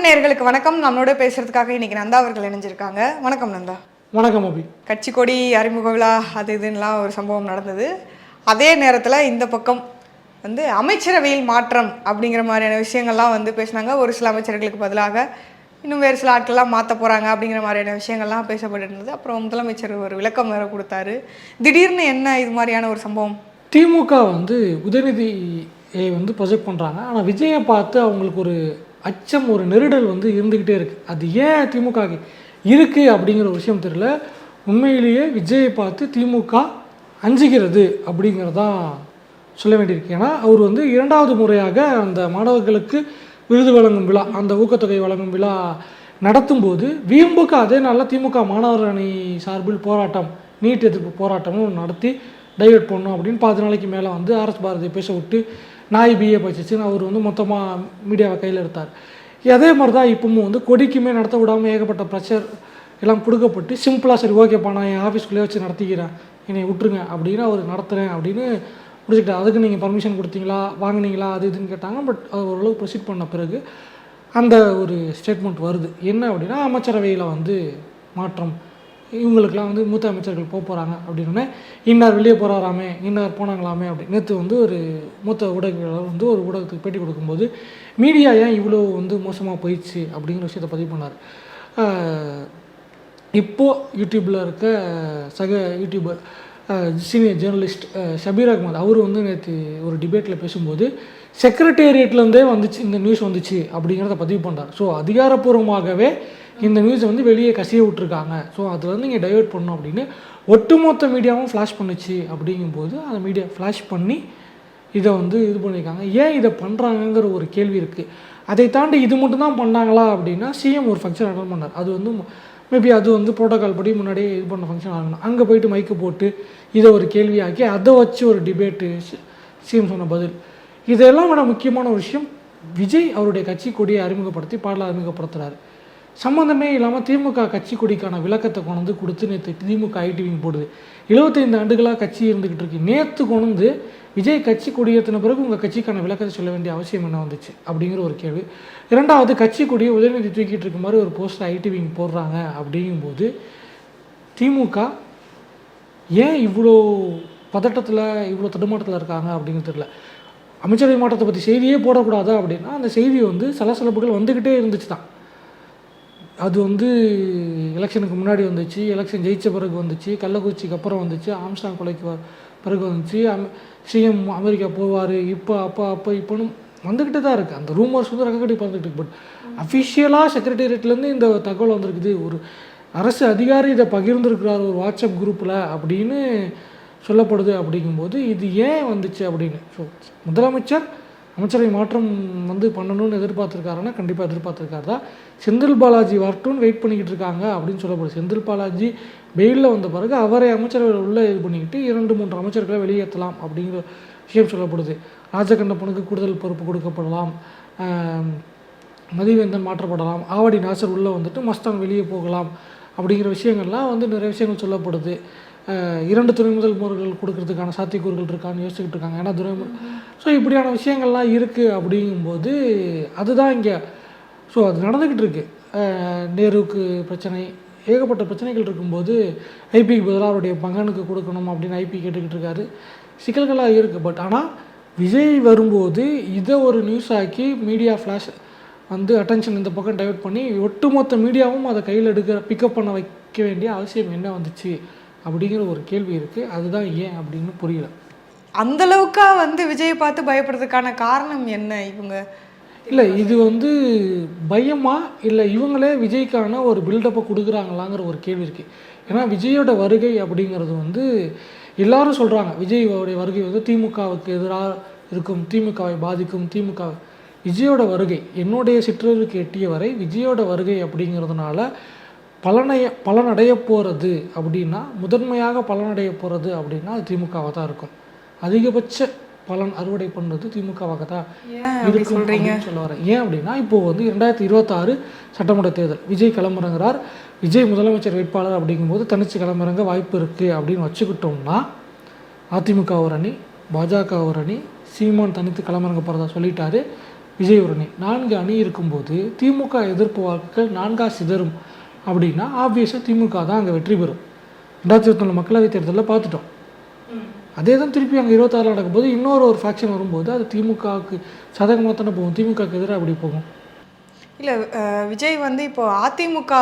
Debate நேயர்களுக்கு வணக்கம். நம்மளோட பேசுறதுக்காக இன்னைக்கு நந்தா அவர்கள் இணைஞ்சிருக்காங்க. வணக்கம் நந்தா. வணக்கம் அபி. கட்சி கொடி அறிமுக விழா அது இதுன்னெலாம் ஒரு சம்பவம் நடந்தது. அதே நேரத்தில் இந்த பக்கம் வந்து அமைச்சரவையில் மாற்றம் அப்படிங்கிற மாதிரியான விஷயங்கள்லாம் வந்து பேசினாங்க. ஒரு சில அமைச்சர்களுக்கு பதிலாக இன்னும் வேறு சில ஆட்கள்லாம் மாற்ற போகிறாங்க அப்படிங்கிற மாதிரியான விஷயங்கள்லாம் பேசப்பட்டு இருந்தது அப்புறம் முதலமைச்சர் ஒரு விளக்கம் வேற கொடுத்தாரு. திடீர்னு என்ன இது மாதிரியான ஒரு சம்பவம்? திமுக வந்து உதயநிதியை வந்து ப்ரொஜெக்ட் பண்ணுறாங்க ஆனால் விஜயை பார்த்து அவங்களுக்கு ஒரு அச்சம் ஒரு நெருடல் வந்து இருந்துக்கிட்டே இருக்குது அது ஏன் திமுக இருக்குது அப்படிங்கிற ஒரு விஷயம் தெரியல. உண்மையிலேயே விஜயை பார்த்து திமுக அஞ்சுகிறது அப்படிங்கிறதான் சொல்ல வேண்டியிருக்கு. ஏன்னா அவர் வந்து இரண்டாவது முறையாக அந்த மாணவர்களுக்கு விருது வழங்கும் விழா அந்த ஊக்கத்தொகை வழங்கும் விழா நடத்தும்போது விம்புக்கு அதே நாளில் திமுக மாணவர் அணி சார்பில் போராட்டம் நீட் எதிர்ப்பு போராட்டமும் நடத்தி டைவர்ட் பண்ணணும் அப்படின்னு பத்து நாளைக்கு மேலே வந்து ஆர்எஸ் பாரதியை பேச விட்டு நாய் பிஏ படிச்சிச்சுன்னு அவர் வந்து மொத்தமாக மீடியாவை கையில் எடுத்தார். அதே மாதிரி தான் இப்பவும் வந்து கொடிக்குமே நடத்த விடாமல் ஏகப்பட்ட ப்ரெஷர் எல்லாம் கொடுக்கப்பட்டு சிம்பிளாக சரி ஓகேப்பா நான் என் ஆஃபீஸ்க்குள்ளே வச்சு நடத்திக்கிறேன். என்னை விட்டுருங்க அப்படின்னு அவர் நடத்துகிறேன் அப்படின்னு முடிச்சுக்கிட்டார். அதுக்கு நீங்கள் பர்மிஷன் கொடுத்தீங்களா? வாங்குனீங்களா? அது இதுன்னு கேட்டாங்க. பட் அது ஓரளவு ப்ரொசீட் பண்ண பிறகு அந்த ஒரு ஸ்டேட்மெண்ட் வருது. என்ன அப்படின்னா அமைச்சரவையில் வந்து மாற்றம். இவங்களுக்கெல்லாம் வந்து மூத்த அமைச்சர்கள் போக போகிறாங்க அப்படின்னோடனே இன்னார் வெளியே போகிறாராமே இன்னார் போனாங்களாமே அப்படி நேற்று வந்து ஒரு மூத்த ஊடகங்களால் வந்து ஒரு ஊடகத்துக்கு பேட்டி கொடுக்கும்போது மீடியா ஏன் இவ்வளோ வந்து மோசமாக போயிடுச்சு? அப்படிங்கிற விஷயத்தை பதிவு பண்ணார். இப்போது யூடியூப்பில் இருக்க சக YouTuber senior journalist Shabbir Ahmed அவர் வந்து நேற்று ஒரு டிபேட்டில் பேசும்போது செக்ரட்டேரியட்லேருந்தே வந்துச்சு இந்த நியூஸ் வந்துச்சு அப்படிங்கிறத பதிவு பண்ணுறார் ஸோ அதிகாரப்பூர்வமாகவே இந்த நியூஸை வந்து வெளியே கசிய விட்டுருக்காங்க. ஸோ அதுலேருந்து வந்து நீங்கள் டைவர்ட் பண்ணணும் அப்படின்னு ஒட்டுமொத்த மீடியாவும் ஃப்ளாஷ் பண்ணுச்சு அப்படிங்கும்போது அந்த மீடியா ஃப்ளாஷ் பண்ணி இதை வந்து இது பண்ணியிருக்காங்க ஏன் இதை பண்ணுறாங்கங்கிற ஒரு கேள்வி இருக்குது அதை தாண்டி இது மட்டும் தான் பண்ணாங்களா அப்படின்னா சிஎம் ஒரு ஃபங்க்ஷன் அட்டன் பண்ணார். அது வந்து மேபி அது வந்து ப்ரோட்டோக்கால் படி முன்னாடியே இது பண்ண ஃபங்க்ஷன் ஆகணும். அங்கே போயிட்டு மைக்கு போட்டு இதை ஒரு கேள்வியாக்கி அதை வச்சு ஒரு டிபேட்டு சிஎம் சொன்ன பதில். இதெல்லாம் விட முக்கியமான ஒரு விஷயம் விஜய் அவருடைய கட்சி கொடியை அறிமுகப்படுத்தி பாடலை அறிமுகப்படுத்துகிறார் சம்மந்தமே இல்லாமல் திமுக கட்சி கொடிக்கான விளக்கத்தை கொண்டு வந்து கொடுத்து நேற்று திமுக ஐடிவிங் போடுது. 75 ஆண்டுகளாக கட்சி இருந்துக்கிட்டு இருக்கு. நேற்று கொண்டு வந்து விஜய் கட்சி கொடியேற்றின பிறகு உங்கள் கட்சிக்கான விளக்கத்தை சொல்ல வேண்டிய அவசியம் என்ன வந்துச்சு? அப்படிங்கிற ஒரு கேள்வி. இரண்டாவது கட்சி கொடியை உதயநிதி தூக்கிட்டு இருக்க மாதிரி ஒரு போஸ்டர் ஐடிவிங் போடுறாங்க அப்படிங்கும்போது திமுக ஏன் இவ்வளோ பதட்டத்தில் இவ்வளோ தடுமாட்டத்தில் இருக்காங்க அப்படிங்கிறது தெரியல. அமைச்சரவை மாற்றத்தை பற்றி செய்தியே போடக்கூடாதா அப்படின்னா அந்த செய்தி வந்து சலசலப்புகள் வந்துக்கிட்டே இருந்துச்சு தான் அது வந்து எலெக்ஷனுக்கு முன்னாடி வந்துச்சு. எலெக்ஷன் ஜெயிச்ச பிறகு வந்துச்சு. கள்ளக்குறிச்சிக்கு அப்புறம் வந்துச்சு. ஆம்ஸ்டாங் கொலைக்கு பிறகு வந்துச்சு. அம் சிஎம் அமெரிக்கா போவார். இப்போ அப்போ அப்போ இப்போன்னு வந்துக்கிட்டே தான் இருக்குது அந்த ரூமர்ஸ் வந்து ரெக்கடி பார்த்துட்டு இருக்கு. பட் அஃபிஷியலாக செக்ரட்டேரியட்லேருந்து இந்த தகவல் வந்திருக்குது. ஒரு அரசு அதிகாரி இதை பகிர்ந்துருக்கிறார். ஒரு வாட்ஸ்அப் குரூப்பில் அப்படின்னு சொல்லப்படுது அப்படிங்கும்போது இது ஏன் வந்துச்சு அப்படின்னு. ஸோ முதலமைச்சர் அமைச்சரவை மாற்றம் வந்து பண்ணணும்னு எதிர்பார்த்துருக்காருன்னா கண்டிப்பாக எதிர்பார்த்துருக்காரு தான் செந்தில் பாலாஜி வரட்டும்னு வெயிட் பண்ணிக்கிட்டு இருக்காங்க அப்படின்னு சொல்லப்படுது. செந்தில் பாலாஜி வெயிலில் வந்த பிறகு அவரை அமைச்சர்கள் உள்ளே இது பண்ணிக்கிட்டு இரண்டு மூன்று அமைச்சர்களை வெளியேற்றலாம் அப்படிங்கிற விஷயம் சொல்லப்படுது. ராஜகண்ணப்பனுக்கு கூடுதல் பொறுப்பு கொடுக்கப்படலாம். மதிவேந்தன் மாற்றப்படலாம். ஆவடி நாசர் உள்ளே வந்துட்டு மஸ்தான் வெளியே போகலாம் அப்படிங்கிற விஷயங்கள்லாம் வந்து நிறைய விஷயங்கள் சொல்லப்படுது. இரண்டு துணை முதல்வர்கள் கொடுக்கறதுக்கான சாத்தியக்கூறுகள் இருக்கான்னு யோசிச்சுக்கிட்டு இருக்காங்க. ஏன்னா துணை ஸோ இப்படியான விஷயங்கள்லாம் இருக்குது அப்படிங்கும்போது அதுதான் இங்கே ஸோ அது நடந்துக்கிட்டு இருக்கு. நேருவுக்கு பிரச்சனை ஏகப்பட்ட பிரச்சனைகள் இருக்கும்போது ஐபிக்கு பதிலாக அவருடைய மகனுக்கு கொடுக்கணும் அப்படின்னு ஐபி கேட்டுக்கிட்டு இருக்காரு. சிக்கல்களாக இருக்குது பட் ஆனால் விஜய் வரும்போது இதை ஒரு நியூஸ் ஆக்கி மீடியா ஃப்ளாஷ் வந்து அட்டென்ஷன் இந்த பக்கம் டைவர்ட் பண்ணி ஒட்டுமொத்த மீடியாவும் அதை கையில் எடுக்கிற பிக்கப் பண்ண வைக்க வேண்டிய அவசியம் என்ன வந்துச்சு? அப்படிங்கிற ஒரு கேள்வி இருக்குது அதுதான் ஏன் அப்படின்னு புரியல. அந்த அளவுக்கா வந்து விஜயை பார்த்து பயப்படுறதுக்கான காரணம் என்ன இவங்க? இல்லை இது வந்து பயமா? இல்லை இவங்களே விஜய்க்கான ஒரு பில்டப்பை கொடுக்குறாங்களாங்கிற ஒரு கேள்வி இருக்குது ஏன்னா விஜயோட வருகை அப்படிங்கிறது வந்து எல்லாரும் சொல்கிறாங்க விஜயோடைய வருகை வந்து திமுகவுக்கு எதிராக இருக்கும் திமுகவை பாதிக்கும் திமுக விஜயோட வருகை. என்னுடைய சிற்றருக்கு எட்டிய வரை விஜயோட வருகை அப்படிங்கிறதுனால பலனைய பலனடைய போகிறது அப்படின்னா முதன்மையாக பலனடைய போகிறது அப்படின்னா அது திமுகவாக தான் இருக்கும். அதிகபட்ச பலன் அறுவடை பண்ணுறது திமுகவாக தான் இருக்கும் சொல்ல வரேன். ஏன் அப்படின்னா இப்போ வந்து ரெண்டாயிரத்தி இருபத்தாறு சட்டமன்ற தேர்தல் விஜய் கிளம்புறங்கிறார். விஜய் முதலமைச்சர் வேட்பாளர் அப்படிங்கும்போது தனிச்சு கிளம்புறங்க வாய்ப்பு இருக்குது அப்படின்னு வச்சுக்கிட்டோம்னா அதிமுக ஒரு அணி பாஜக ஒரு அணி சீமான் தனித்து கிளம்புறங்க போகிறதா சொல்லிட்டாரு விஜய் ஒரு அணி. நான்கு அணி இருக்கும்போது திமுக எதிர்ப்பு வாக்குகள் நான்கா சிதறும். அப்படின்னா ஆப்வியஸாக திமுக தான் அங்கே வெற்றி பெறும். ரெண்டாயிரத்தி இருபத்தொன்று மக்களவைத் தேர்தலில் பார்த்துட்டோம். அதே தான் திருப்பி அங்கே இருபத்தாறு நடக்கும்போது இன்னொரு ஒரு ஃபேக்ஷன் வரும்போது அது திமுகவுக்கு சதகமாக தானே போகும். திமுகவுக்கு எதிராக அப்படி போகும். இல்லை விஜய் வந்து இப்போ அதிமுக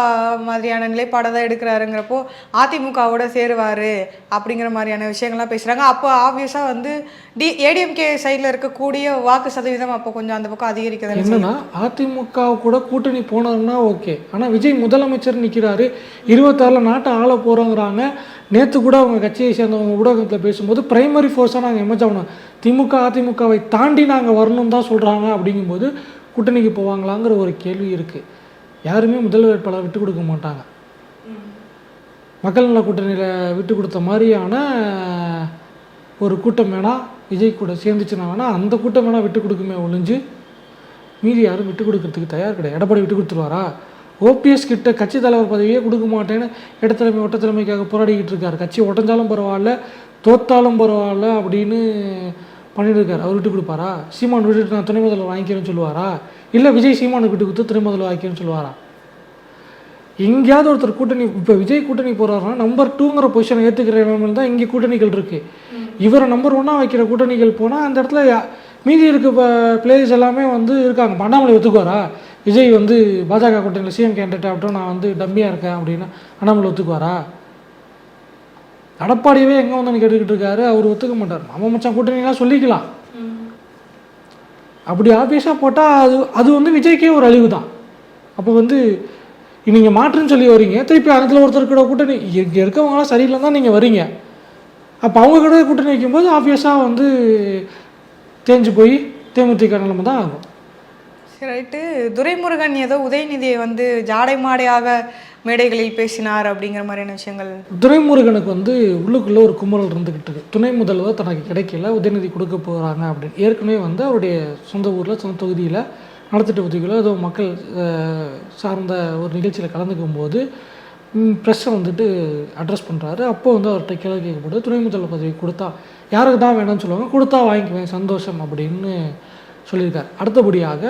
மாதிரியான நிலைப்பாடை தான் எடுக்கிறாருங்கிறப்போ அதிமுகவோட சேருவார் அப்படிங்கிற மாதிரியான விஷயங்கள்லாம் பேசுகிறாங்க அப்போ ஆப்வியஸாக வந்து டி ஏடிஎம்கே சைடில் இருக்கக்கூடிய வாக்கு சதவீதம் அப்போ கொஞ்சம் அந்த பக்கம் அதிகரிக்க என்னன்னா அதிமுக கூட கூட்டணி போனாருன்னா ஓகே. ஆனால் விஜய் முதலமைச்சர் நிற்கிறாரு இருபத்தாறில் நாட்டை ஆள போகிறோங்கிறாங்க நேற்று கூட அவங்க கட்சியை சேர்ந்தவங்க ஊடகத்தில் பேசும்போது பிரைமரி ஃபோர்ஸாக நாங்கள் எமர்ஜ் ஆகணும். திமுக அதிமுகவை தாண்டி நாங்கள் வரணும் தான் சொல்கிறாங்க அப்படிங்கும்போது கூட்டணிக்கு போவாங்களாங்கிற ஒரு கேள்வி இருக்குது யாருமே முதல் வேட்பாளர் விட்டு கொடுக்க மாட்டாங்க. மக்கள் நல கூட்டணியில் விட்டு கொடுத்த மாதிரியான ஒரு கூட்டம் வேணால் விஜய் கூட சேர்ந்துச்சுன்னா வேணால் அந்த கூட்டம் வேணால் விட்டு கொடுக்குமே ஒழிஞ்சு மீதி யாரும் விட்டு கொடுக்கறதுக்கு தயார் கிடையாது. எடப்பாடி விட்டு கொடுத்துருவாரா? ஓபிஎஸ் கிட்ட கட்சி தலைவர் பதவியே கொடுக்க மாட்டேன்னு இடத்தலைமை ஒட்டத்தலைமைக்காக போராடிக்கிட்டு இருக்கார். கட்சி உடஞ்சாலும் பரவாயில்ல தோத்தாலும் பரவாயில்ல அப்படின்னு பண்ணிட்டு இருக்காரு அவர் விட்டு கொடுப்பாரா? சீமான் விட்டுட்டு நான் துணை முதல்வர் வாங்கிக்கிறேன்னு சொல்லுவாரா? இல்லை விஜய் சீமானுக்கு விட்டு கொடுத்து துணை முதல்வர் வாங்கிக்கிறேன்னு சொல்லுவாரா? எங்கேயாவது ஒருத்தர் கூட்டணி இப்போ விஜய் கூட்டணி போறாருன்னா நம்பர் டூங்கிற பொசிஷனை ஏற்றுக்கிற தான் இங்கே கூட்டணிகள் இருக்கு. இவரை நம்பர் ஒன்னாக வைக்கிற கூட்டணிகள் போனால் அந்த இடத்துல யா- மீதி இருக்க பிளேயர்ஸ் எல்லாமே வந்து இருக்காங்க. அண்ணாமலை ஒத்துக்குவாரா? விஜய் வந்து பாஜக கூட்டணியில் சிஎம் கேண்டிடேட் ஆகட்டும் நான் வந்து டம்மியாக இருக்கேன் அப்படின்னா அண்ணாமலை ஒத்துக்குவாரா? எடப்பாடியவே எங்கே வந்து கேட்டுக்கிட்டு இருக்காரு? அவர் ஒத்துக்க மாட்டார். மாமா மச்சான் கூட்டணிலாம் சொல்லிக்கலாம். அப்படி ஆஃபீஸாக போட்டால் அது அது வந்து விஜய்க்கே ஒரு அழிவு தான் அப்போ வந்து நீங்கள் மாற்றுன்னு சொல்லி வரீங்க. திருப்பி அதில் ஒருத்தர் கூட கூட்டணி இங்கே இருக்கவங்களாம் சரியில்லை தான் நீங்கள் வரீங்க. அப்போ அவங்க கூட கூட்டணி வைக்கும்போது ஆப்வியஸாக வந்து தேஞ்சு போய் தேமுதிக நிலைமை தான் ஆகும். சரி ரைட்டு துரைமுருகன் ஏதோ உதயநிதியை வந்து ஜாடை மாடையாக மேடைகளில் பேசினார் அப்படிங்கிற மாதிரியான விஷயங்கள். துரைமுருகனுக்கு வந்து உள்ளுக்குள்ளே ஒரு கும்பல் இருந்துக்கிட்டு இருக்கு. துணை முதல்வர் தனக்கு கிடைக்கல உதயநிதி கொடுக்க போகிறாங்க அப்படின்னு. ஏற்கனவே வந்து அவருடைய சொந்த ஊரில் சொந்த தொகுதியில் நடத்திட்டு உதவிகளோ ஏதோ மக்கள் சார்ந்த ஒரு நிகழ்ச்சியில் கலந்துக்கும் போது ப்ரெஸ்ஸை வந்துட்டு அட்ரஸ் பண்ணுறாரு அப்போ வந்து அவர்கிட்ட கேள்வி கேட்கப்படுது. துணை முதல்வர் பதவி கொடுத்தா யாருக்கு தான் வேணும்னு சொல்லுவாங்க? கொடுத்தா வாங்கிக்குவேன் சந்தோஷம் அப்படின்னு சொல்லியிருக்கார். அடுத்தபடியாக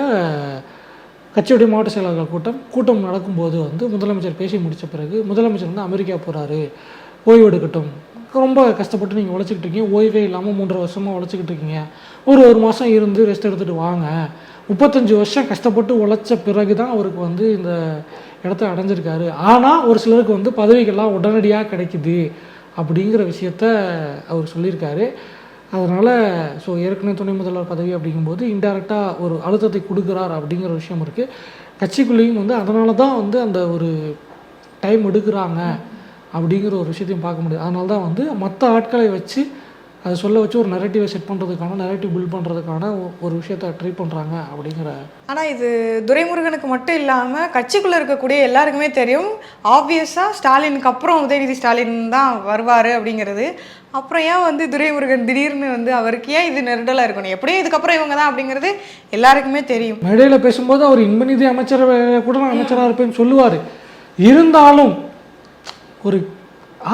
கட்சியுடைய மாவட்ட செயலாளர்கள் கூட்டம் கூட்டம் நடக்கும்போது வந்து முதலமைச்சர் பேசி முடித்த பிறகு முதலமைச்சர் வந்து அமெரிக்கா போகிறாரு ஓய்வு எடுக்கட்டும். ரொம்ப கஷ்டப்பட்டு நீங்கள் உழைச்சிக்கிட்டு இருக்கீங்க. ஓய்வே இல்லாமல் மூன்றரை வருஷமாக உழைச்சிக்கிட்டு இருக்கீங்க. ஒரு ஒரு மாதம் இருந்து ரெஸ்ட் எடுத்துகிட்டு வாங்க. முப்பத்தஞ்சு வருஷம் கஷ்டப்பட்டு உழைச்ச பிறகு தான் அவருக்கு வந்து இந்த இடத்த அடைஞ்சிருக்காரு. ஆனால் ஒரு சிலருக்கு வந்து பதவிகள்லாம் உடனடியாக கிடைக்குது. அப்படிங்கிற விஷயத்த அவர் சொல்லியிருக்காரு. அதனால் ஸோ ஏற்கனவே துணை முதல்வர் பதவி அப்படிங்கும்போது இன்டெரக்டாக ஒரு அழுத்தத்தை கொடுக்குறார் அப்படிங்கிற விஷயம் இருக்குது கட்சிக்குள்ளேயும் வந்து அதனால தான் வந்து அந்த ஒரு டைம் எடுக்கிறாங்க அப்படிங்கிற ஒரு விஷயத்தையும் பார்க்க முடியாது. அதனால தான் வந்து மற்ற ஆட்களை வச்சு அதை சொல்ல வச்சு ஒரு நெரட்டிவை செட் பண்ணுறதுக்கான நெரட்டிவ் பில்ட் பண்ணுறதுக்கான ஒரு விஷயத்த ட்ரை பண்ணுறாங்க அப்படிங்கிற ஆனால் இது துரைமுருகனுக்கு மட்டும் இல்லாமல் கட்சிக்குள்ளே இருக்கக்கூடிய எல்லாருக்குமே தெரியும். ஆப்வியஸாக ஸ்டாலினுக்கு அப்புறம் உதயநிதி ஸ்டாலின் தான் வருவார் அப்படிங்கிறது. அப்புறம் ஏன் வந்து துரைமுருகன் திடீர்னு வந்து அவருக்கு ஏன் இது நெருடலாக இருக்கணும் எப்படியும் இதுக்கப்புறம் இவங்க தான் அப்படிங்கிறது எல்லாருக்குமே தெரியும். மேடையில் பேசும்போது அவர் இன்பநிதி அமைச்சர் கூட நான் அமைச்சராக இருப்பேன்னு சொல்லுவார். இருந்தாலும் ஒரு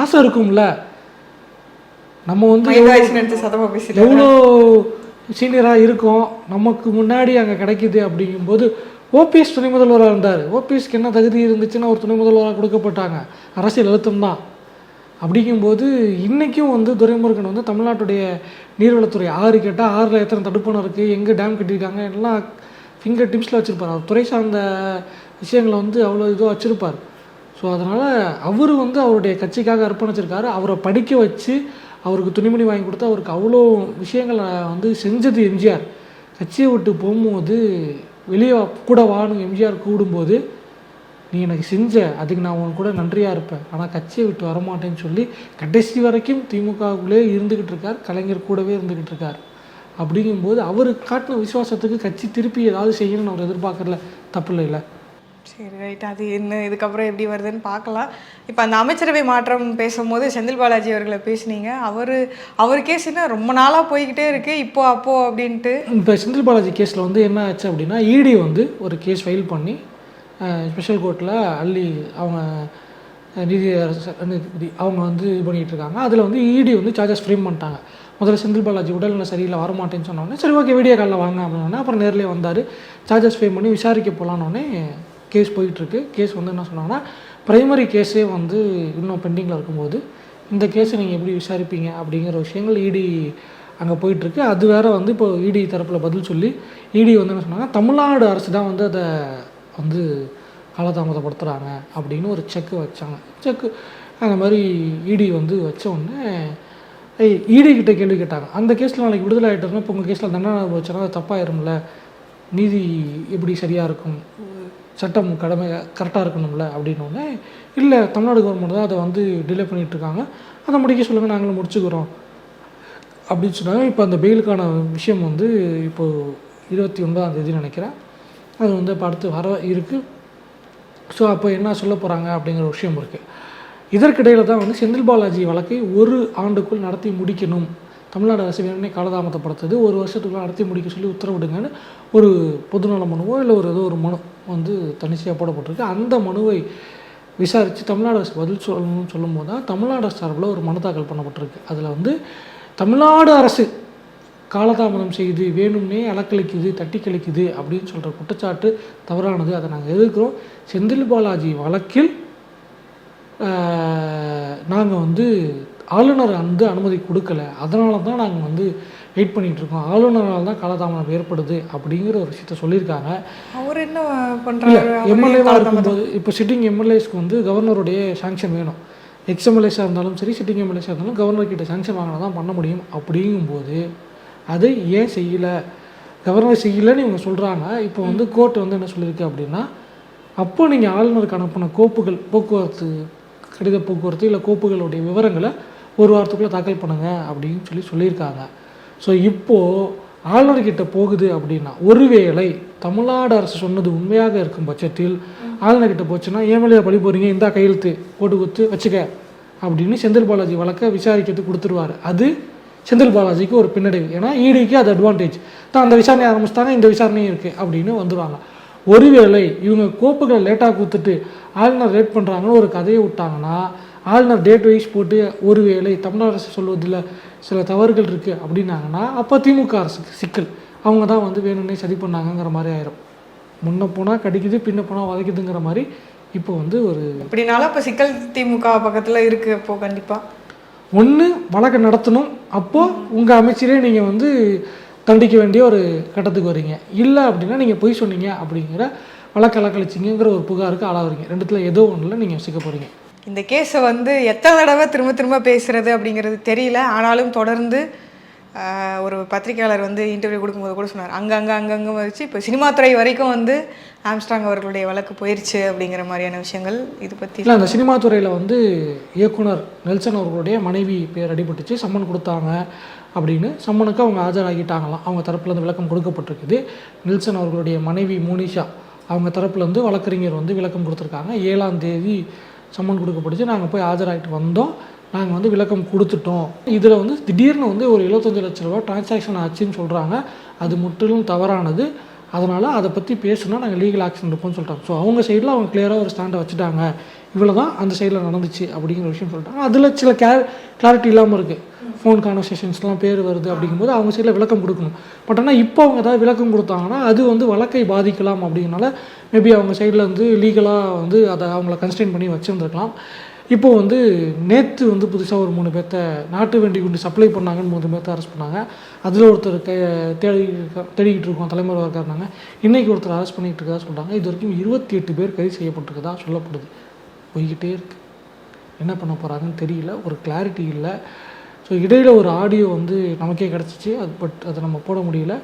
ஆசை இருக்கும்ல. நம்ம வந்து எவ்வளோ- மைதாய்ஸ் நினைச்சு சதமா பேசிட்டு எவ்வளோ சீனியராக இருக்கோம் நமக்கு முன்னாடி அங்கே கிடைக்குது அப்படிங்கும்போது ஓபிஎஸ் துணை முதல்வராக இருந்தார். ஓபிஎஸ்க்கு என்ன தகுதி இருந்துச்சுன்னா ஒரு துணை முதல்வராக கொடுக்கப்பட்டாங்க. அரசியல் அழுத்தம் தான். அப்படிங்கும்போது இன்றைக்கும் வந்து துரைமுருகன் வந்து தமிழ்நாட்டுடைய நீர்வளத்துறை ஆறு கேட்டால் ஆறில் எத்தனை தடுப்பணம் இருக்குது எங்கே டேம் கட்டியிருக்காங்க எல்லாம் ஃபிங்கர் டிப்ஸில் வச்சுருப்பார். அவர் துறை சார்ந்த விஷயங்களை வந்து அவ்வளோ இதுவாக வச்சுருப்பார். ஸோ அதனால் அவர் வந்து அவருடைய கட்சிக்காக அர்ப்பணிச்சிருக்காரு. அவரை படிக்க வச்சு அவருக்கு துணிமணி வாங்கி கொடுத்து அவருக்கு அவ்வளோ விஷயங்களை வந்து செஞ்சது எம்ஜிஆர். கட்சியை விட்டு போகும்போது வெளியே கூட வான்னு எம்ஜிஆர் கூடும்போது நீ எனக்கு செஞ்ச அதுக்கு நான் உன் கூட நன்றியாக இருப்பேன். ஆனால் கட்சியை விட்டு வரமாட்டேன்னு சொல்லி கடைசி வரைக்கும் திமுகவுக்குள்ளே இருந்துக்கிட்டு இருக்கார். கலைஞர் கூடவே இருந்துக்கிட்டு இருக்கார். அப்படிங்கும்போது அவர் காட்டின விசுவாசத்துக்கு கட்சி திருப்பி ஏதாவது செய்யணும்னு அவர் எதிர்பார்க்கல தப்பு இல்லை. சரி ரைட் அது என்ன இதுக்கப்புறம் எப்படி வருதுன்னு பார்க்கலாம். இப்போ அந்த அமைச்சரவை மாற்றம் பேசும்போது செந்தில் பாலாஜி அவர்களை பேசுனீங்க. அவர் அவர் கேஸ் என்ன ரொம்ப நாளாக போய்கிட்டே இருக்கு. இப்போ அப்போ அப்படின்ட்டு. இப்போ செந்தில் பாலாஜி கேஸில் வந்து என்ன ஆச்சு அப்படின்னா இடி வந்து ஒரு கேஸ் ஃபைல் பண்ணி ஸ்பெஷல் கோர்ட்டில் அள்ளி அவங்க நீதி அவங்க வந்து இது பண்ணிகிட்டு இருக்காங்க. அதில் வந்து இடி வந்து சார்ஜஸ் ஃப்ரேம் பண்ணிட்டாங்க. முதல்ல செந்தில் பாலாஜி உடல்நிலை சரியில்லை வரமாட்டேன்னு சொன்னோடனே சரி ஓகே வீடியோ காலில் வாங்க அப்படின்னோடனே அப்புறம் நேர்லேயே வந்தார். சார்ஜஸ் ஃப்ரேம் பண்ணி விசாரிக்க போகலான்னொடனே கேஸ் போயிட்டுருக்கு. கேஸ் வந்து என்ன சொன்னாங்கன்னா ப்ரைமரி கேஸே வந்து இன்னும் பெண்டிங்கில் இருக்கும்போது இந்த கேஸை நீங்கள் எப்படி விசாரிப்பீங்க அப்படிங்கிற விஷயங்கள் இடி அங்கே போயிட்டுருக்கு. அது வேறு வந்து இப்போ இடி தரப்பில் பதில் சொல்லி இடி வந்து என்ன சொன்னாங்க தமிழ்நாடு அரசு தான் வந்து அதை வந்து காலதாமதப்படுத்துகிறாங்க அப்படின்னு ஒரு செக்கு வச்சாங்க. செக்கு அந்த மாதிரி இடி வந்து வச்ச உடனே இடி கிட்ட கேள்வி கேட்டாங்க. அந்த கேஸில் நாளைக்கு விடுதலை ஆகிட்டோம்னா இப்போ உங்கள் கேஸில் தண்டனை வச்சோன்னா அது தப்பாயிரும்ல. நீதி எப்படி சரியாக இருக்கும்? சட்டம் கடமை கரெக்டாக இருக்கணும்ல அப்படின்னோடனே இல்லை தமிழ்நாடு கவர்மெண்ட் தான் அதை வந்து டிலே பண்ணிகிட்ருக்காங்க அதை முடிக்க சொல்லுங்கள் நாங்களும் முடிச்சுக்கிறோம். அப்படின்னு சொன்னாங்க. இப்போ அந்த பெயிலுக்கான விஷயம் வந்து இப்போது இருபத்தி ஒன்பதாம் தேதி நினைக்கிறேன். அது வந்து இப்போ அடுத்து வர இருக்குது ஸோ அப்போ என்ன சொல்ல போகிறாங்க அப்படிங்கிற விஷயம் இருக்குது இதற்கிடையில் தான் வந்து செந்தில் பாலாஜி வழக்கை ஒரு ஆண்டுக்குள் நடத்தி முடிக்கணும். தமிழ்நாடு அரசு வேணும்னே காலதாமதப்படுத்துது. ஒரு வருஷத்துக்குள்ளே நடத்தி முடிக்க சொல்லி உத்தரவிடுங்கன்னு ஒரு பொதுநல மனுவோ இல்லை ஒரு ஏதோ ஒரு மனு வந்து தனிச்சையாக போடப்பட்டிருக்கு. அந்த மனுவை விசாரித்து தமிழ்நாடு அரசு பதில் சொல்லணும்னு சொல்லும்போது தான் தமிழ்நாடு அரசு சார்பில் ஒரு மனு தாக்கல் பண்ணப்பட்டிருக்கு. அதில் வந்து தமிழ்நாடு அரசு காலதாமதம் செய்து வேணும்னே அலக்கழிக்குது தட்டி கழிக்குது அப்படின்னு சொல்கிற குற்றச்சாட்டு தவறானது. அதை நாங்கள் எதிர்க்கிறோம். செந்தில் பாலாஜி வழக்கில் நாங்கள் வந்து ஆளுநர் வந்து அனுமதி கொடுக்கல. அதனால தான் நாங்கள் வந்து வெயிட் பண்ணிகிட்டு இருக்கோம் ஆளுநரால் தான் காலதாமதம் ஏற்படுது அப்படிங்கிற ஒரு விஷயத்த சொல்லியிருக்காங்க. அவர் என்ன பண்றாரு? எம்எல்ஏவாக இருக்கும்போது இப்போ சிட்டிங் எம்எல்ஏஸ்க்கு வந்து கவர்னருடைய சாங்ஷன் வேணும். எக்ஸ்எம்எல்ஏஸாக இருந்தாலும் சரி சிட்டிங் எம்எல்ஏஸாக இருந்தாலும் கவர்னர் கிட்ட சாங்ஷன் வாங்கினா தான் பண்ண முடியும் அப்படிங்கும்போது அதை ஏன் செய்யலை? கவர்னர் செய்யலைன்னு இவங்க சொல்கிறாங்க இப்போ வந்து கோர்ட் வந்து என்ன சொல்லியிருக்கு அப்படின்னா அப்போ நீங்கள் ஆளுநருக்கு அனுப்பின கோப்புகள் போக்குவரத்து கடித போக்குவரத்து இல்லை கோப்புகளுடைய விவரங்களை ஒரு வாரத்துக்குள்ளே தாக்கல் பண்ணுங்க அப்படின்னு சொல்லி சொல்லியிருக்காங்க. ஸோ இப்போது ஆளுநர்கிட்ட போகுது அப்படின்னா ஒருவேளை தமிழ்நாடு அரசு சொன்னது உண்மையாக இருக்கும் பட்சத்தில் ஆளுநர்கிட்ட போச்சுன்னா ஏமலையா பழி போகிறீங்க இந்தா கையெழுத்து போட்டு கொடுத்து வச்சுக்க. அப்படின்னு செந்தில் பாலாஜி வழக்கை விசாரிக்கிறதுக்கு கொடுத்துருவாரு. அது செந்தில் பாலாஜிக்கு ஒரு பின்னடைவு. ஏன்னா ஈடிக்கு அது அட்வான்டேஜ் தான் அந்த விசாரணை ஆரம்பிச்சிட்டாங்க இந்த விசாரணையும் இருக்குது அப்படின்னு வந்துடுவாங்க ஒருவேளை இவங்க கோப்புகளை லேட்டாக கொடுத்துட்டு ஆளுநர் லேட் பண்ணுறாங்கன்னு ஒரு கதையை விட்டாங்கன்னா ஆளுநர் டேட் வைஸ் போட்டு ஒருவேளை தமிழ்நாடு அரசு சொல்வதில் சில தவறுகள் இருக்குது அப்படின்னாங்கன்னா அப்போ திமுக அரசுக்கு சிக்கல். அவங்க தான் வந்து வேணும்னே சரி பண்ணாங்கங்கிற மாதிரி ஆயிரும். முன்ன போனால் கடிக்குது பின்ன போனால் வதைக்குதுங்கிற மாதிரி இப்போ வந்து ஒரு இப்படினாலும் இப்போ சிக்கல் திமுக பக்கத்துல இருக்கு அப்போ கண்டிப்பா. ஒன்று வழக்கு நடத்தணும். அப்போது உங்கள் அமைச்சரே நீங்கள் வந்து தண்டிக்க வேண்டிய ஒரு கட்டத்துக்கு வரீங்க. இல்லை அப்படின்னா நீங்கள் பொய் சொன்னீங்க அப்படிங்கிற வழக்கு அலக்கழிச்சிங்கிற ஒரு புகாருக்கு ஆளாகிறீங்க ரெண்டுத்துல ஏதோ ஒன்றில் நீங்கள் சிக்க போகிறீங்க இந்த கேஸை வந்து எத்தனை தடவை திரும்ப திரும்ப பேசுகிறது அப்படிங்கிறது தெரியல. ஆனாலும் தொடர்ந்து ஒரு பத்திரிக்கையாளர் வந்து இன்டர்வியூ கொடுக்கும்போது கூட சொன்னார். அங்கங்கே அங்கங்கே வச்சு இப்போ சினிமா துறை வரைக்கும் வந்து ஆம்ஸ்ட்ராங் அவர்களுடைய வழக்கு போயிருச்சு அப்படிங்கிற மாதிரியான விஷயங்கள் இது பற்றி இல்லை அந்த சினிமா துறையில் வந்து இயக்குனர் நெல்சன் அவர்களுடைய மனைவி பேர் அடிபட்டுச்சு சம்மன் கொடுத்தாங்க அப்படின்னு சம்மனுக்கு அவங்க ஆஜராகிட்டாங்களாம். அவங்க தரப்புலேருந்து விளக்கம் கொடுக்கப்பட்டிருக்குது. நெல்சன் அவர்களுடைய மனைவி மோனிஷா அவங்க தரப்புலேருந்து வழக்கறிஞர் வந்து விளக்கம் கொடுத்துருக்காங்க. ஏழாம் தேதி சம்மன் கொடுக்கப்பட்டுச்சு. நாங்கள் போய் ஆஜராகிட்டு வந்தோம். நாங்கள் வந்து விளக்கம் கொடுத்துட்டோம். இதில் வந்து திடீர்னு வந்து ஒரு 75 லட்ச ரூபா டிரான்சாக்ஷன் ஆச்சுன்னு சொல்கிறாங்க அது முற்றிலும் தவறானது. அதனால் அதை பற்றி பேசுனா நாங்கள் லீகல் ஆக்ஷன் எடுப்போம்னு சொல்லிட்டாங்க. ஸோ அவங்க சைடில் அவங்க கிளியராக ஒரு ஸ்டாண்டை வச்சுட்டாங்க. இவ்வளோ தான் அந்த சைடில் நடந்துச்சு அப்படிங்கிற விஷயம் சொல்லிட்டாங்க. அதில் சில கே கிளாரிட்டி இல்லாமல் இருக்குது ஃபோன் கான்வர்சேஷன்ஸ்லாம் பேர் வருது அப்படிங்கும்போது அவங்க சைடில் விளக்கம் கொடுக்கணும். பட் ஆனால் இப்போ அவங்க ஏதாவது விளக்கம் கொடுத்தாங்கன்னா அது வந்து வழக்கை பாதிக்கலாம் அப்படிங்கிறனால மேபி அவங்க சைடில் வந்து லீகலாக வந்து அதை அவங்கள கன்ஸ்டெயின் பண்ணி வச்சுருந்துருக்கலாம். இப்போ வந்து நேற்று வந்து புதுசாக ஒரு மூணு பேர்த்த நாட்டு வண்டி குண்டு சப்ளை பண்ணாங்கன்னு மூணு பேர்த்த அரெஸ்ட் பண்ணாங்க. அதில் ஒருத்தர் கை தேடி தேடிக்கிட்டு இருக்கோம் தலைமுறை இருக்காருனாங்க இன்றைக்கி ஒருத்தர் அரெஸ்ட் பண்ணிகிட்டு இருக்கதா சொல்கிறாங்க இது வரைக்கும் இருபத்தி எட்டு பேர் கைது செய்யப்பட்டிருக்கதா சொல்லப்படுது. போய்கிட்டே இருக்கு. என்ன பண்ண போகிறாங்கன்னு தெரியல ஒரு கிளாரிட்டி இல்லை. ஸோ இடையில் ஒரு ஆடியோ வந்து நமக்கே கிடச்சிச்சு அது பட் அதை நம்ம போட முடியல.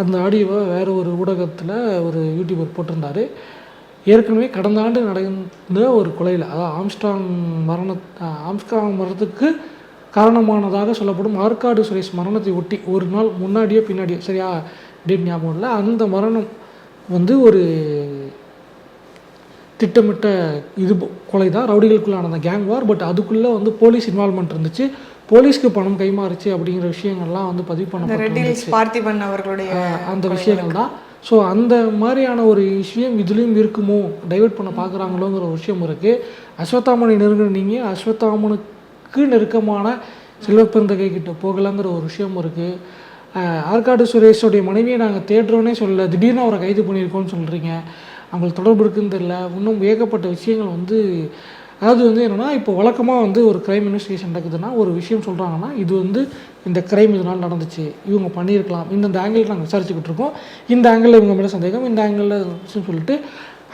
அந்த ஆடியோவை வேறு ஒரு ஊடகத்தில் ஒரு யூடியூபர் போட்டிருந்தாரு. ஏற்கனவே கடந்த ஆண்டு நடந்த ஒரு கொலையில் அதாவது ஆம்ஸ்டாங் மரண ஆம்ஸ்டாங் மரணத்துக்கு காரணமானதாக சொல்லப்படும் ஆற்காடு சுரேஷ் மரணத்தை ஒட்டி ஒரு நாள் முன்னாடியோ பின்னாடியோ சரியா டேட் ஞாபகம் இல்லை அந்த மரணம் வந்து ஒரு திட்டமிட்ட இது கொலை தான் ரவுடிகளுக்குள்ள நடந்த கேங் வார் பட் அதுக்குள்ளே வந்து போலீஸ் இன்வால்மெண்ட் இருந்துச்சு. போலீஸ்க்கு பணம் கைமாறுச்சு அப்படிங்கிற விஷயங்கள்லாம் வந்து பதிவு பார்த்திபன் அவர்களுடைய அந்த விஷயங்கள் தான் ஸோ அந்த மாதிரியான ஒரு விஷயம் இதுலேயும் இருக்குமோ? டைவர்ட் பண்ண பார்க்குறாங்களோங்கிற ஒரு விஷயம் இருக்குது அஸ்வத்தாமனை நெருங்கின நீங்கள் அஸ்வத்தாமனுக்கு நெருக்கமான செல்வப்பெருந்தகை கிட்ட போகலாங்கிற ஒரு விஷயம் இருக்குது ஆற்காடு சுரேஷோடைய மனைவியை நாங்கள் தேடுறோன்னே சொல்லல. திடீர்னு அவரை கைது பண்ணியிருக்கோம்னு சொல்கிறீங்க அவங்களுக்கு தொடர்பு இருக்குன்னு தெரில இன்னும் ஏகப்பட்ட விஷயங்கள் வந்து அதாவது வந்து என்னென்னா இப்போ வழக்கமாக வந்து ஒரு க்ரைம் இன்வெஸ்டிகேஷன் நடக்குதுன்னா ஒரு விஷயம் சொல்கிறாங்கன்னா இது வந்து இந்த க்ரைம் இதனால் நடந்துச்சு. இவங்க பண்ணியிருக்கலாம். இந்தந்த ஆங்கிள் நாங்கள் விசாரிச்சுக்கிட்டு இருக்கோம். இந்த ஆங்கிளில் இவங்க மேலே சந்தேகம் இந்த ஆங்கிளில் விஷயம் சொல்லிட்டு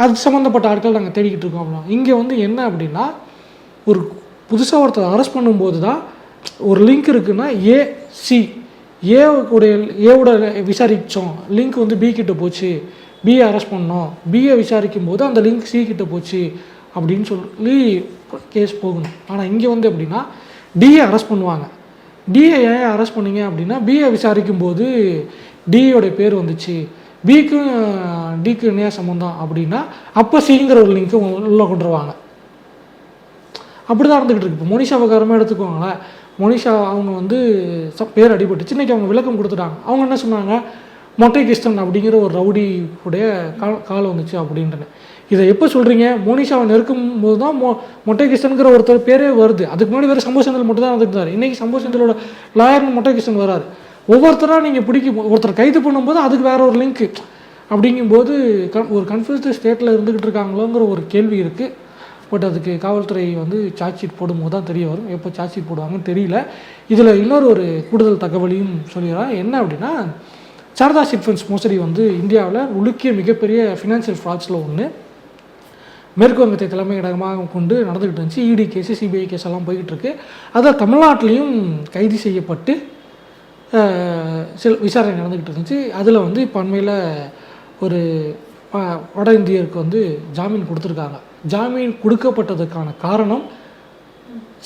அது சம்மந்தப்பட்ட ஆட்கள் நாங்கள் தேடிக்கிட்டு இருக்கோம் அப்படின்னா இங்கே வந்து என்ன அப்படின்னா ஒரு புதுசாக ஒருத்தர் அரெஸ்ட் பண்ணும்போது தான் ஒரு லிங்க் இருக்குன்னா ஏசி சி ஏ கூட ஏவோட விசாரித்தோம் லிங்க் வந்து பி கிட்ட போச்சு. பிஏ அரெஸ்ட் பண்ணோம். பிஏ விசாரிக்கும் போது அந்த லிங்க் சி கிட்ட போச்சு அப்படின்னு சொல்லி கேஸ் போகணும். ஆனால் இங்கே வந்து எப்படின்னா டிஏ அரெஸ்ட் பண்ணுவாங்க. டிஏ ஏன் அரெஸ்ட் பண்ணீங்க அப்படின்னா பிஏ விசாரிக்கும் போது டியோட பேர் வந்துச்சு. பிக்கும் டிக்கு இணையாக சம்மந்தம் அப்படின்னா அப்போ சிங்கிற ஒரு லிங்க்கு உள்ளே கொண்டு வருவாங்க அப்படி தான் இருந்துகிட்டு இருக்கு. இப்போ மோனிஷா வகாரமாக எடுத்துக்கோங்களேன். மோனிஷா அவங்க வந்து பேர் அடிபட்டுச்சு. சின்னக்கு அவங்க விளக்கம் கொடுத்துட்டாங்க. அவங்க என்ன சொன்னாங்க? மொட்டை கிருஷ்ணன் அப்படிங்கிற ஒரு ரவுடி உடைய கால் கால் வந்துச்சு அப்படின்றன. இதை எப்போ சொல்கிறீங்க மோனிஷாவை நெருக்கும் போது தான் மொ மொட்டை கிருஷ்ணனுங்கிற ஒருத்தர் பேரே வருது. அதுக்கு முன்னாடி வேறு சம்பவ செந்தில் மட்டும் தான் வந்துருந்தார் இன்றைக்கி சம்பவ செந்திலோட லாயர்னு மொட்டை கிருஷ்ணன் வராரு. ஒவ்வொருத்தராக நீங்கள் பிடிக்கும் ஒருத்தர் கைது பண்ணும்போது அதுக்கு வேற ஒரு லிங்க்கு அப்படிங்கும்போது கன் ஒரு கன்ஃபியூஸ்டு ஸ்டேட்டில் இருந்துக்கிட்டு இருக்காங்களோங்கிற ஒரு கேள்வி இருக்குது பட் அதுக்கு காவல்துறை வந்து சார்ஜ் ஷீட் போடும்போது தான் தெரிய வரும். எப்போ சார்ஜ் ஷீட் போடுவாங்கன்னு தெரியல. இதில் இன்னொரு ஒரு கூடுதல் தகவலையும் சொல்லிடுறேன். என்ன அப்படின்னா சாரதா சிட் மோசடி வந்து இந்தியாவில் உலுக்கிய மிகப்பெரிய ஃபினான்ஷியல் ஃப்ராட்ஸில் ஒன்று மேற்கு வங்கத்தை தலைமையிடமாக கொண்டு நடந்துக்கிட்டு இருந்துச்சு. இடி கேஸ் சிபிஐ கேஸ் எல்லாம் போய்கிட்டு இருக்கு. அதில் தமிழ்நாட்டிலையும் கைது செய்யப்பட்டு சில விசாரணை நடந்துக்கிட்டு இருந்துச்சு. அதில் வந்து இப்போ அண்மையில் ஒரு வட இந்தியருக்கு வந்து ஜாமீன் கொடுத்துருக்காங்க. ஜாமீன் கொடுக்கப்பட்டதுக்கான காரணம்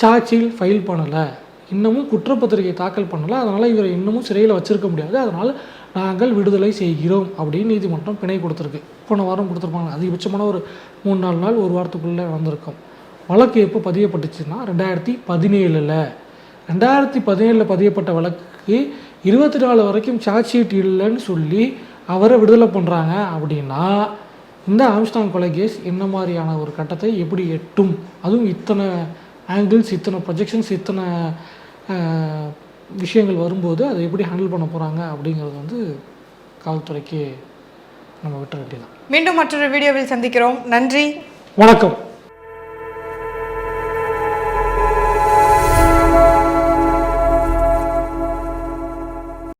சார்ஜில் ஃபைல் பண்ணலை. இன்னமும் குற்றப்பத்திரிகை தாக்கல் பண்ணலை. அதனால் இவரை இன்னமும் சிறையில் வச்சுருக்க முடியாது. அதனால் நாங்கள் விடுதலை செய்கிறோம் அப்படின்னு நீதிமன்றம் பிணை கொடுத்துருக்கு. போன வாரம் கொடுத்துருப்பாங்க. அதிகபட்சமான ஒரு மூணு நாலு நாள் ஒரு வாரத்துக்குள்ளே வந்திருக்கும். வழக்கு எப்போ பதியப்பட்டுச்சுன்னா ரெண்டாயிரத்தி பதினேழில். ரெண்டாயிரத்தி பதினேழில் பதியப்பட்ட வழக்கு இருபத்தி நாலு வரைக்கும் சார்ஜ் ஷீட் இல்லைன்னு சொல்லி அவரை விடுதலை பண்ணுறாங்க அப்படின்னா இந்த ஆம்ஸ்டாங் கொலை கேஸ் என்ன மாதிரியான ஒரு கட்டத்தை எப்படி எட்டும்? அதுவும் இத்தனை ஆங்கிள்ஸ் இத்தனை ப்ரொஜெக்ஷன்ஸ் இத்தனை விஷயங்கள் வரும்போது அதை எப்படி ஹேண்டில் பண்ண போகிறாங்க அப்படிங்கிறது வந்து காவல்துறைக்கு நம்ம விட்டுற வேண்டியதான் மீண்டும் மற்றொரு வீடியோவில் சந்திக்கிறோம். நன்றி. வணக்கம்.